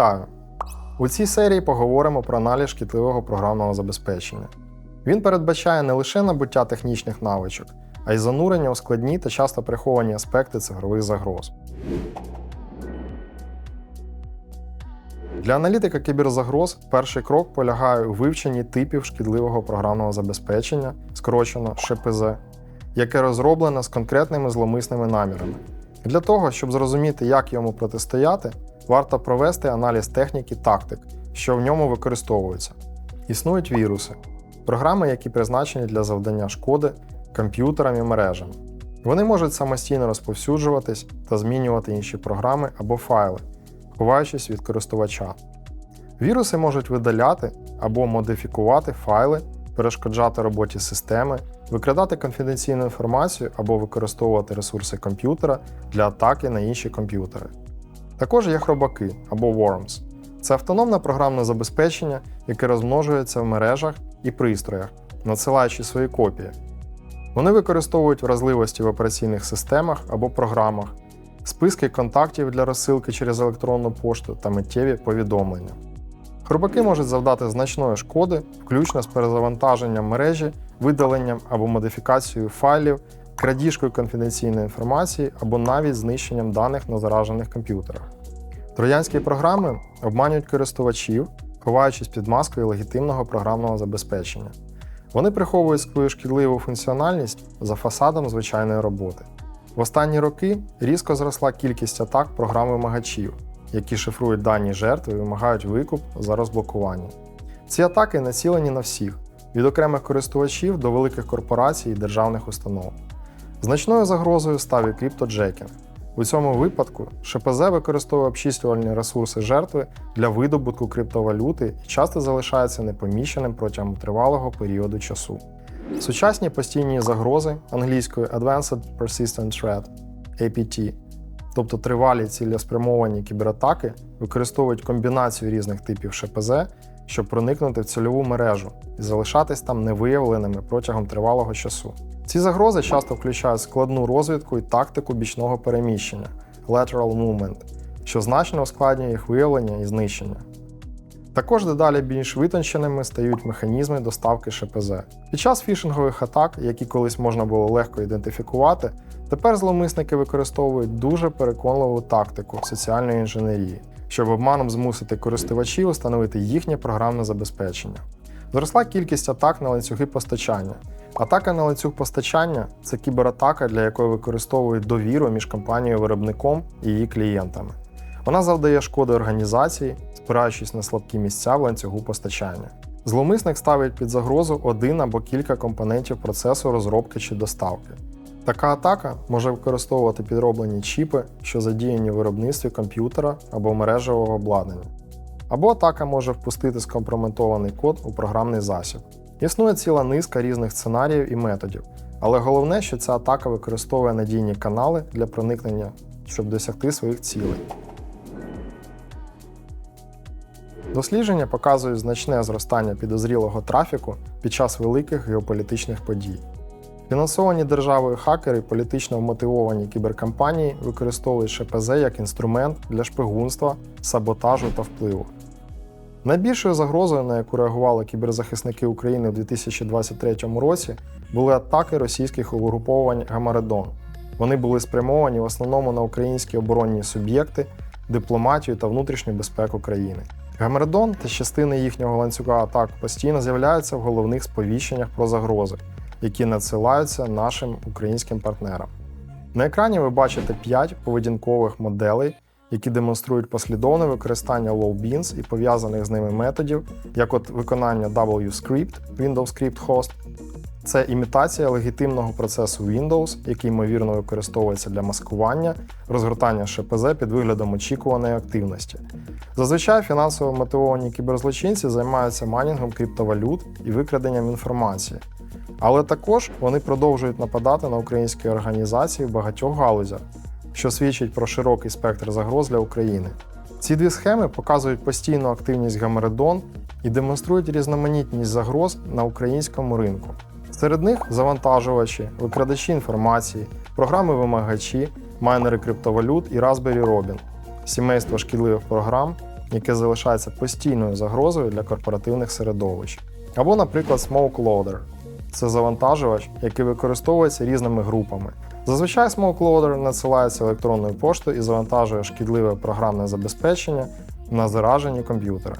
Вітаю! У цій серії поговоримо про аналіз шкідливого програмного забезпечення. Він передбачає не лише набуття технічних навичок, а й занурення у складні та часто приховані аспекти цифрових загроз. Для аналітика кіберзагроз перший крок полягає у вивченні типів шкідливого програмного забезпечення, скорочено ШПЗ, яке розроблене з конкретними зломисними намірами. Для того, щоб зрозуміти, як йому протистояти, варто провести аналіз техніки тактик, що в ньому використовуються. Існують віруси, програми, які призначені для завдання шкоди комп'ютерам і мережам. Вони можуть самостійно розповсюджуватись та змінювати інші програми або файли, ховаючись від користувача. Віруси можуть видаляти або модифікувати файли, перешкоджати роботі системи, викрадати конфіденційну інформацію або використовувати ресурси комп'ютера для атаки на інші комп'ютери. Також є хробаки або worms. Це автономне програмне забезпечення, яке розмножується в мережах і пристроях, надсилаючи свої копії. Вони використовують вразливості в операційних системах або програмах, списки контактів для розсилки через електронну пошту та миттєві повідомлення. Хробаки можуть завдати значної шкоди, включно з перезавантаженням мережі, видаленням або модифікацією файлів, крадіжкою конфіденційної інформації або навіть знищенням даних на заражених комп'ютерах. Троянські програми обманюють користувачів, ховаючись під маскою легітимного програмного забезпечення. Вони приховують свою шкідливу функціональність за фасадом звичайної роботи. В останні роки різко зросла кількість атак програм-вимагачів, які шифрують дані жертви і вимагають викуп за розблокування. Ці атаки націлені на всіх, від окремих користувачів до великих корпорацій і державних установ. Значною загрозою став і криптоджекінг. У цьому випадку ШПЗ використовує обчислювальні ресурси жертви для видобутку криптовалюти і часто залишається непоміщеним протягом тривалого періоду часу. Сучасні постійні загрози англійською Advanced Persistent Threat APT, тобто тривалі цілеспрямовані кібератаки, використовують комбінацію різних типів ШПЗ, щоб проникнути в цільову мережу і залишатись там невиявленими протягом тривалого часу. Ці загрози часто включають складну розвідку і тактику бічного переміщення lateral movement, що значно ускладнює їх виявлення і знищення. Також дедалі більш витонченими стають механізми доставки ШПЗ. Під час фішингових атак, які колись можна було легко ідентифікувати, тепер зловмисники використовують дуже переконливу тактику соціальної інженерії, щоб обманом змусити користувачів встановити їхнє програмне забезпечення. Зросла кількість атак на ланцюги постачання. Атака на ланцюг постачання це кібератака, для якої використовують довіру між компанією-виробником і її клієнтами. Вона завдає шкоди організації, спираючись на слабкі місця в ланцюгу постачання. Зловмисник ставить під загрозу один або кілька компонентів процесу розробки чи доставки. Така атака може використовувати підроблені чіпи, що задіяні в виробництві комп'ютера або мережевого обладнання. Або атака може впустити скомпрометований код у програмний засіб. Існує ціла низка різних сценаріїв і методів, але головне, що ця атака використовує надійні канали для проникнення, щоб досягти своїх цілей. Дослідження показують значне зростання підозрілого трафіку під час великих геополітичних подій. Фінансовані державою хакери, політично вмотивовані кіберкампанії використовують ШПЗ як інструмент для шпигунства, саботажу та впливу. Найбільшою загрозою, на яку реагували кіберзахисники України у 2023 році, були атаки російських угруповань Гамаредон. Вони були спрямовані в основному на українські оборонні суб'єкти, дипломатію та внутрішню безпеку країни. Гамаредон та частини їхнього ланцюга атак постійно з'являються в головних сповіщеннях про загрози, які надсилаються нашим українським партнерам. На екрані ви бачите 5 поведінкових моделей, які демонструють послідовне використання LowBeans і пов'язаних з ними методів, як от виконання WScript, Windows Script Host. Це імітація легітимного процесу Windows, який ймовірно використовується для маскування, розгортання ШПЗ під виглядом очікуваної активності. Зазвичай фінансово мотивовані кіберзлочинці займаються майнінгом криптовалют і викраденням інформації. Але також вони продовжують нападати на українські організації в багатьох галузях, що свідчить про широкий спектр загроз для України. Ці дві схеми показують постійну активність Гамередон і демонструють різноманітність загроз на українському ринку. Серед них завантажувачі, викрадачі інформації, програми-вимагачі, майнери криптовалют і Raspberry Robin, сімейство шкідливих програм, яке залишається постійною загрозою для корпоративних середовищ. Або, наприклад, Smoke Loader – це завантажувач, який використовується різними групами. Зазвичай Smoke Loader надсилається електронною поштою і завантажує шкідливе програмне забезпечення на заражені комп'ютери.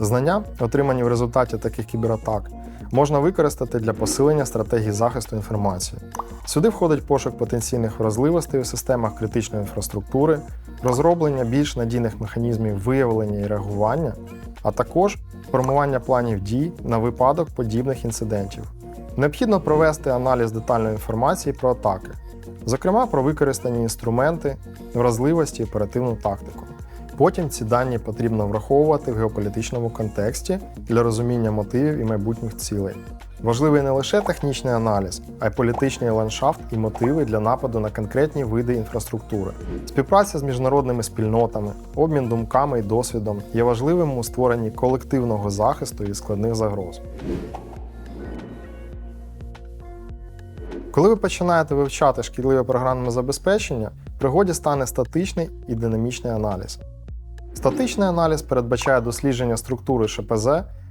Знання, отримані в результаті таких кібератак, можна використати для посилення стратегії захисту інформації. Сюди входить пошук потенційних вразливостей у системах критичної інфраструктури, розроблення більш надійних механізмів виявлення і реагування, а також формування планів дій на випадок подібних інцидентів. Необхідно провести аналіз детальної інформації про атаки, зокрема про використані інструменти, вразливості і оперативну тактику. Потім ці дані потрібно враховувати в геополітичному контексті для розуміння мотивів і майбутніх цілей. Важливий не лише технічний аналіз, а й політичний ландшафт і мотиви для нападу на конкретні види інфраструктури. Співпраця з міжнародними спільнотами, обмін думками і досвідом є важливим у створенні колективного захисту від складних загроз. Коли ви починаєте вивчати шкідливе програмне забезпечення, пригоді стане статичний і динамічний аналіз. Статичний аналіз передбачає дослідження структури ШПЗ,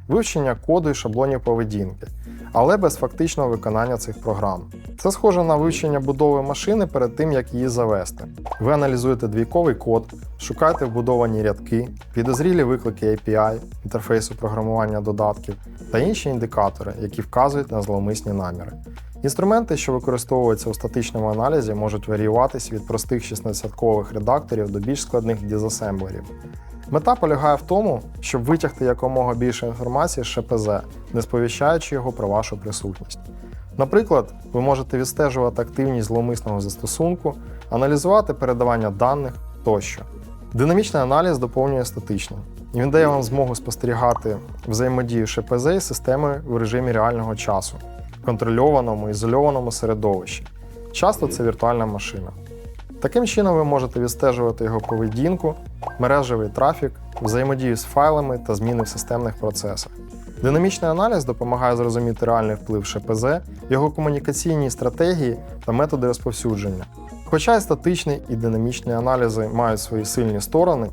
вивчення коду і шаблонів поведінки, але без фактичного виконання цих програм. Це схоже на вивчення будови машини перед тим, як її завести. Ви аналізуєте двійковий код, шукаєте вбудовані рядки, підозрілі виклики API, інтерфейсу програмування додатків та інші індикатори, які вказують на зловмисні наміри. Інструменти, що використовуються у статичному аналізі, можуть варіюватися від простих 16-кових редакторів до більш складних дізасемблерів. Мета полягає в тому, щоб витягти якомога більше інформації з ШПЗ, не сповіщаючи його про вашу присутність. Наприклад, ви можете відстежувати активність зловмисного застосунку, аналізувати передавання даних тощо. Динамічний аналіз доповнює і Він дає вам змогу спостерігати взаємодію ШПЗ із системою в режимі реального часу, контрольованому, ізольованому середовищі. Часто це віртуальна машина. Таким чином ви можете відстежувати його поведінку, мережевий трафік, взаємодію з файлами та зміни в системних процесах. Динамічний аналіз допомагає зрозуміти реальний вплив ШПЗ, його комунікаційні стратегії та методи розповсюдження. Хоча і статичний і динамічні аналізи мають свої сильні сторони,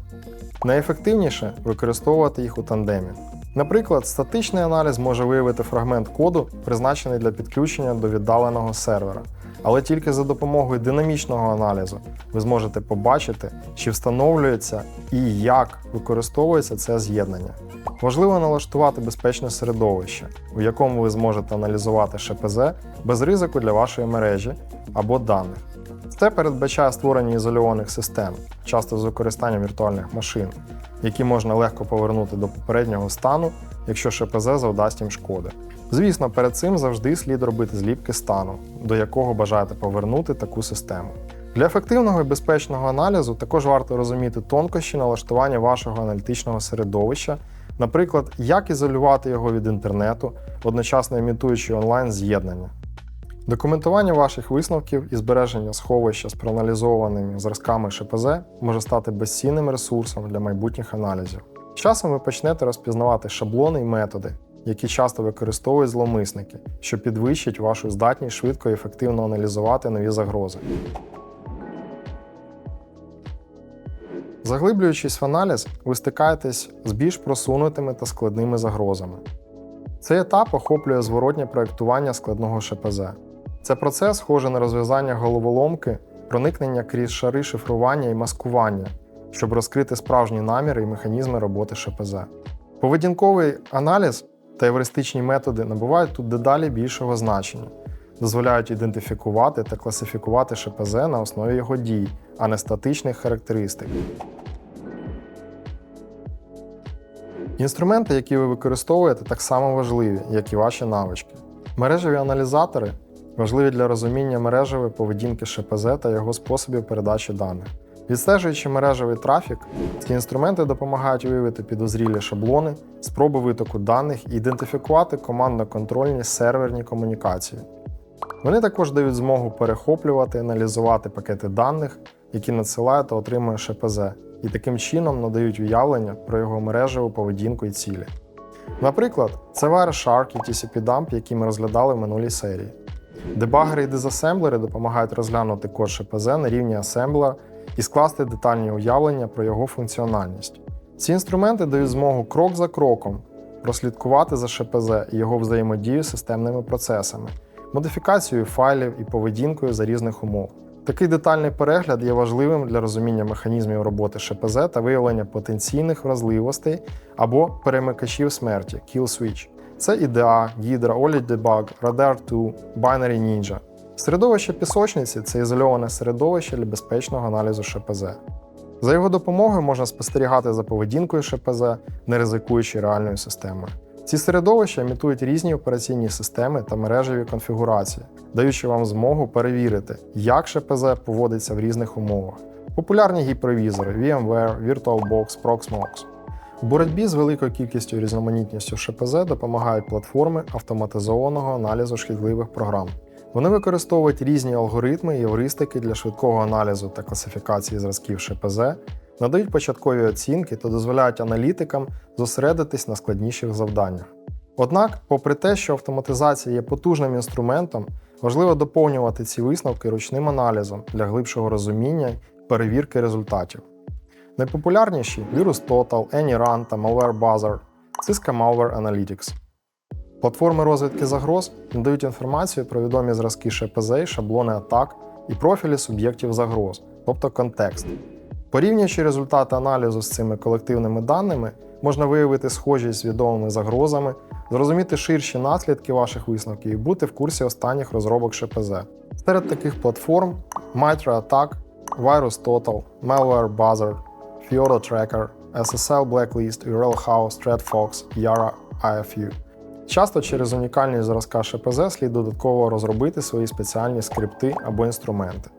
найефективніше використовувати їх у тандемі. Наприклад, статичний аналіз може виявити фрагмент коду, призначений для підключення до віддаленого сервера. Але тільки за допомогою динамічного аналізу ви зможете побачити, чи встановлюється і як використовується це з'єднання. Важливо налаштувати безпечне середовище, у якому ви зможете аналізувати ШПЗ без ризику для вашої мережі або даних. Це передбачає створення ізольованих систем, часто з використанням віртуальних машин, які можна легко повернути до попереднього стану, якщо ШПЗ завдасть їм шкоди. Звісно, перед цим завжди слід робити зліпки стану, до якого бажаєте повернути таку систему. Для ефективного і безпечного аналізу також варто розуміти тонкощі налаштування вашого аналітичного середовища, наприклад, як ізолювати його від інтернету, одночасно імітуючи онлайн з'єднання. Документування ваших висновків і збереження сховища з проаналізованими зразками ШПЗ може стати безцінним ресурсом для майбутніх аналізів. З Часом ви почнете розпізнавати шаблони і методи, які часто використовують зловмисники, що підвищить вашу здатність швидко і ефективно аналізувати нові загрози. Заглиблюючись в аналіз, ви стикаєтесь з більш просунутими та складними загрозами. Цей етап охоплює зворотнє проєктування складного ШПЗ. Це процес схожий на розв'язання головоломки, проникнення крізь шари шифрування і маскування, щоб розкрити справжні наміри і механізми роботи ШПЗ. Поведінковий аналіз та евристичні методи набувають тут дедалі більшого значення, дозволяють ідентифікувати та класифікувати ШПЗ на основі його дій, а не статичних характеристик. Інструменти, які ви використовуєте, так само важливі, як і ваші навички. Мережеві аналізатори важливі для розуміння мережевої поведінки ШПЗ та його способів передачі даних. Відстежуючи мережевий трафік, ці інструменти допомагають виявити підозрілі шаблони, спроби витоку даних і ідентифікувати командно-контрольні серверні комунікації. Вони також дають змогу перехоплювати, аналізувати пакети даних, які надсилає та отримує ШПЗ, і таким чином надають уявлення про його мережеву поведінку і цілі. Наприклад, це Wireshark і TCP-Dump, які ми розглядали в минулій серії. Дебагери і дизасемблери допомагають розглянути код ШПЗ на рівні асемблера і скласти детальні уявлення про його функціональність. Ці інструменти дають змогу крок за кроком прослідкувати за ШПЗ і його взаємодію з системними процесами, модифікацією файлів і поведінкою за різних умов. Такий детальний перегляд є важливим для розуміння механізмів роботи ШПЗ та виявлення потенційних вразливостей або перемикачів смерті Kill Switch. Це IDEA, Hydra, OLED Debug, Radar 2, Binary Ninja. Середовище пісочниці це ізольоване середовище для безпечного аналізу ШПЗ. За його допомогою можна спостерігати за поведінкою ШПЗ, не ризикуючи реальною системою. Ці середовища імітують різні операційні системи та мережеві конфігурації, даючи вам змогу перевірити, як ШПЗ поводиться в різних умовах. Популярні гіпервізори VMware, VirtualBox, Proxmox. У боротьбі з великою кількістю і різноманітністю ШПЗ допомагають платформи автоматизованого аналізу шкідливих програм. Вони використовують різні алгоритми і евристики для швидкого аналізу та класифікації зразків ШПЗ, надають початкові оцінки та дозволяють аналітикам зосередитись на складніших завданнях. Однак, попри те, що автоматизація є потужним інструментом, важливо доповнювати ці висновки ручним аналізом для глибшого розуміння перевірки результатів. Найпопулярніші VirusTotal, AnyRun та MalwareBuzzer – Cisco Malware Analytics. Платформи розвідки загроз надають інформацію про відомі зразки ШПЗ, шаблони атак і профілі суб'єктів загроз, тобто контекст. Порівнюючи результати аналізу з цими колективними даними, можна виявити схожість з відомими загрозами, зрозуміти ширші наслідки ваших висновків і бути в курсі останніх розробок ШПЗ. Серед таких платформ Mitra Attack, VirusTotal, MalwareBuzzer, FiodoTracker, SSL Blacklist, URLHouse, ThreatFox, Yara IFU. Часто через унікальність зразка ШПЗ слід додатково розробити свої спеціальні скрипти або інструменти.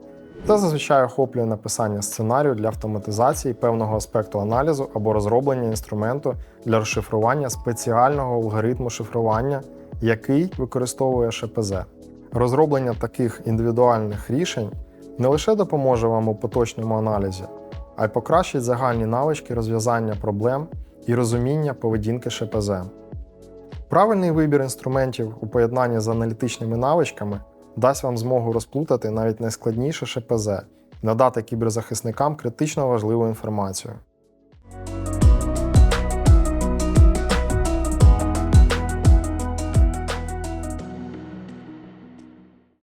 Це зазвичай охоплює написання сценарію для автоматизації певного аспекту аналізу або розроблення інструменту для розшифрування спеціального алгоритму шифрування, який використовує ШПЗ. Розроблення таких індивідуальних рішень не лише допоможе вам у поточному аналізі, а й покращить загальні навички розв'язання проблем і розуміння поведінки ШПЗ. Правильний вибір інструментів у поєднанні з аналітичними навичками дасть вам змогу розплутати навіть найскладніше ШПЗ надати кіберзахисникам критично важливу інформацію.